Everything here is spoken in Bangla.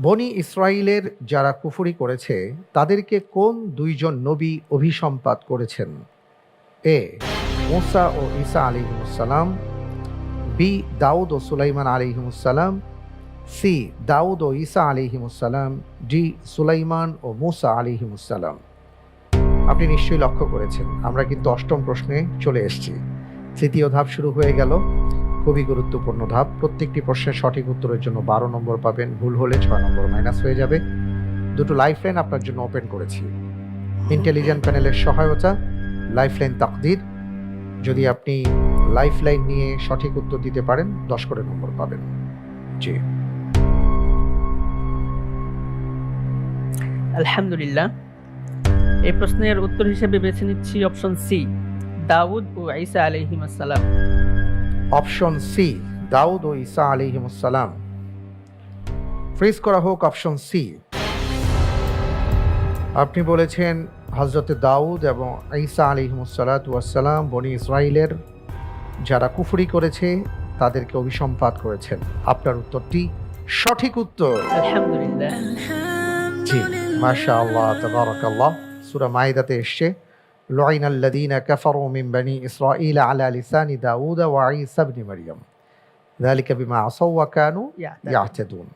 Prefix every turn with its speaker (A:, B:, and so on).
A: বনি ইসরায়েলের যারা কুফুরি করেছে, তাদেরকে কোন দুইজন নবী অভিসম্পাত করেছেন? এ, মুসা ও ঈসা আলিহিমুসালাম বি, দাউদ ও সুলাইমান আলিহিমুসালাম সি, দাউদ ও ঈসা আলিহিমুসালাম ডি, সুলাইমান ও মুসা আলিহিমুসালাম আপনি নিশ্চয়ই লক্ষ্য করেছেন, আমরা কিন্তু অষ্টম প্রশ্নে চলে এসেছি। তৃতীয় ধাপ শুরু হয়ে গেল। খুবই গুরুত্বপূর্ণ ধাপ। প্রত্যেকটি প্রশ্নের সঠিক উত্তরের জন্য বারো নম্বর পাবেন, ভুল হলে ছয় নম্বর মাইনাস হয়ে যাবে। দুটো লাইফ লাইন আপনার জন্য ওপেন করেছি। ইন্টেলিজেন্ট প্যানেলের সহায়তা লাইফ লাইন তাকদির। যদি আপনি লাইফ লাইন নিয়ে সঠিক উত্তর দিতে পারেন, দশ করে নম্বর পাবেন। জি।
B: আলহামদুলিল্লাহ। এই প্রশ্নের উত্তর হিসেবে বেছে নিচ্ছি অপশন সি দাউদ ও ঈসা আলাইহিম আসসালাম।
A: অপশন সি দাউদ ও ঈসা আলিহিমুসালাম ফ্রিজ করা হোক অপশন সি। আপনি বলেছেন হজরত দাউদ এবং ঈসা আলিহিমুসালাতাম বনি ইসরায়েলের যারা কুফরি করেছে তাদেরকে অভিসম্পাত করেছেন। আপনার উত্তরটি সঠিক উত্তর। জি মাশা আল্লাহ তাবারাকাল্লাহ। সূরা মাইদাতে এসছে। لعن الذين كفروا من بني إسرائيل على لسان داود وعيسى بن مريم. ذلك بما عصوا وكانوا يعتدون.